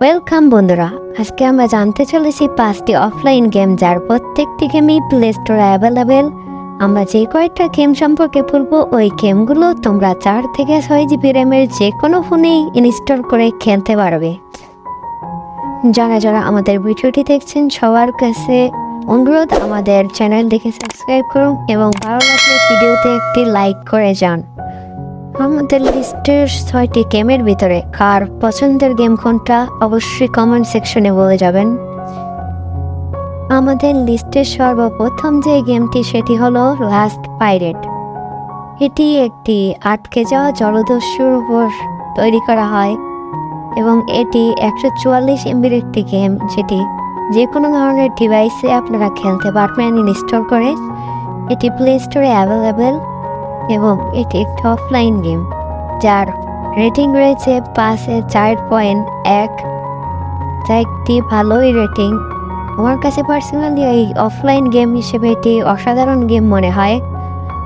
Welcome বন্ধুরা। আজকে আমরা জানতে চলেছি পাঁচটি অফলাইন গেম যার প্রত্যেকটি গেমই প্লে স্টোরে অ্যাভেলেবেল আমরা যে কয়েকটা গেম সম্পর্কে বলব, ওই গেমগুলো তোমরা চার থেকে ছয় জিবি র্যামের যে কোনো ফোনেই ইনস্টল করে খেলতে পারবে। যারা যারা আমাদের ভিডিওটি দেখছেন, সবার কাছে অনুরোধ, আমাদের চ্যানেল দেখে সাবস্ক্রাইব করুন এবং ভালো লাগলে ভিডিওতে একটি লাইক করে যান। আমাদের লিস্টের ছয়টি গেমের ভিতরে কার পছন্দের গেম কোনটা অবশ্যই কমেন্ট সেকশনে বলে যাবেন। আমাদের লিস্টের সর্বপ্রথম যে গেমটি সেটি হলো লাস্ট পাইরেট এটি একটি আটকে যাওয়া জলদস্যুর উপর তৈরি করা হয় এবং এটি একশো চুয়াল্লিশ এমবির একটি গেম যেটি যে কোনো ধরনের ডিভাইসে আপনারা খেলতে পারবেন ইনস্টল করে। এটি প্লে স্টোরে অ্যাভেলেবেল এবং এটি একটি অফলাইন গেম যার রেটিং রয়েছে পাঁচে চার পয়েন্ট এক। যা একটি ভালোই রেটিং আমার কাছে পার্সোনালি এই অফলাইন গেম হিসেবে এটি অসাধারণ গেম মনে হয়।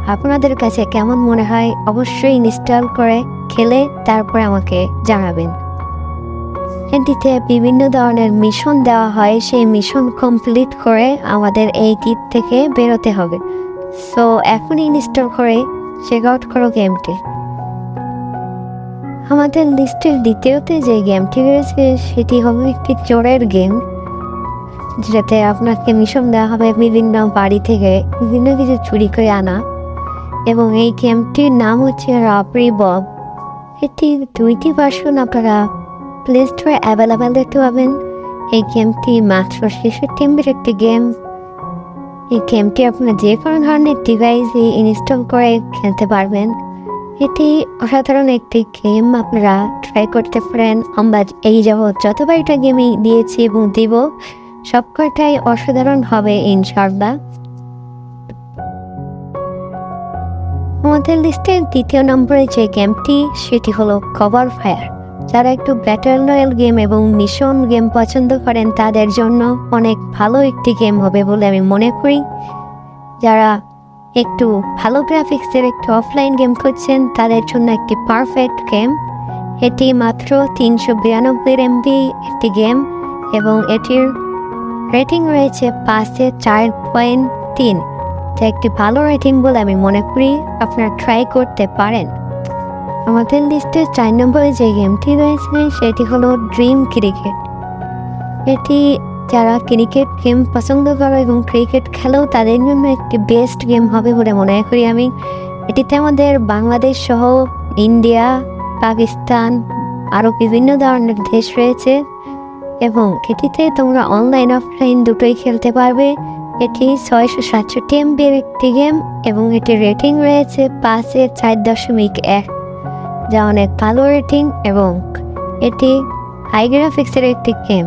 আপনাদের কাছে কেমন মনে হয়? অবশ্যই ইনস্টল করে খেলে তারপরে আমাকে জানাবেন। এটিতে বিভিন্ন ধরনের মিশন দেওয়া হয়। সেই মিশন কমপ্লিট করে আমাদের এই দ্বীপ থেকে বেরোতে হবে। সো এখনই ইনস্টল করে চেক আউট করো গেমটি। আমাদের লিস্টের দ্বিতীয়তে যে গেমটি রয়েছে, সেটি হবে একটি চোরের গেম, যেটাতে আপনাকে মিশন দেওয়া হবে বিভিন্ন বাড়ি থেকে বিভিন্ন কিছু চুরি করে আনা। এবং এই গেমটির নাম হচ্ছে রাবরি বব এটি দুইটি ভার্সন আপনারা প্লে স্টোরে অ্যাভেলেবেল দেখতে পাবেন। এই গেমটি মাত্র ছেষট্টি এমবির একটি গেম। এই গেমটি আপনার যে কোনো ধরনের ডিভাইসে ইনস্টল করে খেলতে পারবেন। এটি অসাধারণ একটি গেম আপনারা ট্রাই করতে পারেন। আমরা এই যাবৎ যতবার এটা গেমই দিয়েছি এবং দিব, সব কয়টাই অসাধারণ হবে ইনশাল্লাহ আমাদের লিস্টের দ্বিতীয় নম্বরে যে গেমটি সেটি হলো কভার ফায়ার যারা একটু ব্যাটল রয়্যাল গেম এবং মিশন গেম পছন্দ করেন, তাদের জন্য অনেক ভালো একটি গেম হবে বলে আমি মনে করি। যারা একটু ভালো গ্রাফিক্সের একটু অফলাইন গেম খুঁজছেন, তাদের জন্য একটি পারফেক্ট গেম এটি মাত্র তিনশো বিরানব্বই এমবি একটি গেম এবং এটির রেটিং রয়েছে পাঁচে চার পয়েন্ট তিন। যা একটি ভালো রেটিং বলে আমি মনে করি, আপনারা ট্রাই করতে পারেন। আমাদের লিস্টে চার নম্বরে যে গেমটি রয়েছে, সেটি হলো ড্রিম ক্রিকেট। এটি যারা ক্রিকেট গেম পছন্দ করে এবং ক্রিকেট খেলেও তাদের জন্য একটি বেস্ট গেম হবে বলে মনে করি আমি। এটিতে আমাদের বাংলাদেশ সহ ইন্ডিয়া, পাকিস্তান, আরও বিভিন্ন ধরনের দেশ রয়েছে এবং এটিতে তোমরা অনলাইন অফলাইন দুটোই খেলতে পারবে। এটি ছয়শো সাতষট্টি এমবির একটি গেম এবং এটির রেটিং রয়েছে পাঁচের চার দশমিক এক। যা অনেক ভালো রেটিং এবং এটি হাই গ্রাফিক্সের একটি গেম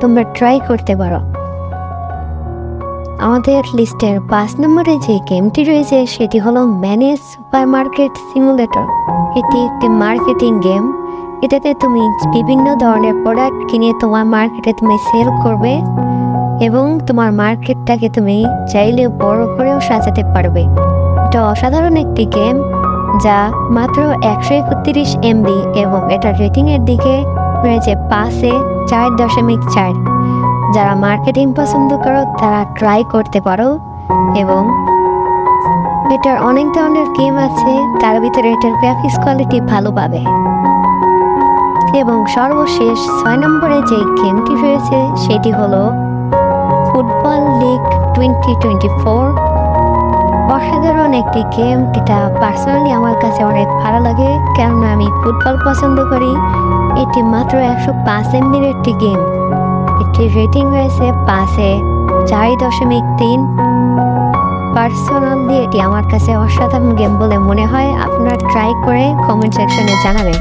তোমরা ট্রাই করতে পারো। আমাদের লিস্টের পাঁচ নম্বরে যে গেমটি রয়েছে, সেটি হলো ম্যানেজ সুপার মার্কেট সিমুলেটর এটি একটি মার্কেটিং গেম এটাতে তুমি বিভিন্ন ধরনের প্রোডাক্ট কিনে তোমার মার্কেটে তুমি সেল করবে এবং তোমার মার্কেটটাকে তুমি চাইলে বড় করেও সাজাতে পারবে। এটা অসাধারণ একটি গেম যা মাত্র একশো একত্রিশ এমবি এবং এটার রেটিংয়ের দিকে রয়েছে পাঁচে চার দশমিক চার। যারা মার্কেটিং পছন্দ করো, তারা ট্রাই করতে পারো এবং এটার অনেক ধরনের গেম আছে, তার ভিতরে এটার গ্রাফিক্স কোয়ালিটি ভালো পাবে। এবং সর্বশেষ ছয় নম্বরে যে গেমটি রয়েছে, সেটি হলো football league twenty twenty four. অসাধারণ একটি গেম এটা পার্সোনালি আমার কাছে অনেক ভালো লাগে, কেননা আমি ফুটবল পছন্দ করি। এটি মাত্র একশো পাঁচ এমবির একটি গেম এটি রেটিং রয়েছে পাঁচে চার দশমিক তিন। পার্সোনালি এটি আমার কাছে অসাধারণ গেম বলে মনে হয়। আপনারা ট্রাই করে কমেন্ট সেকশনে জানাবেন।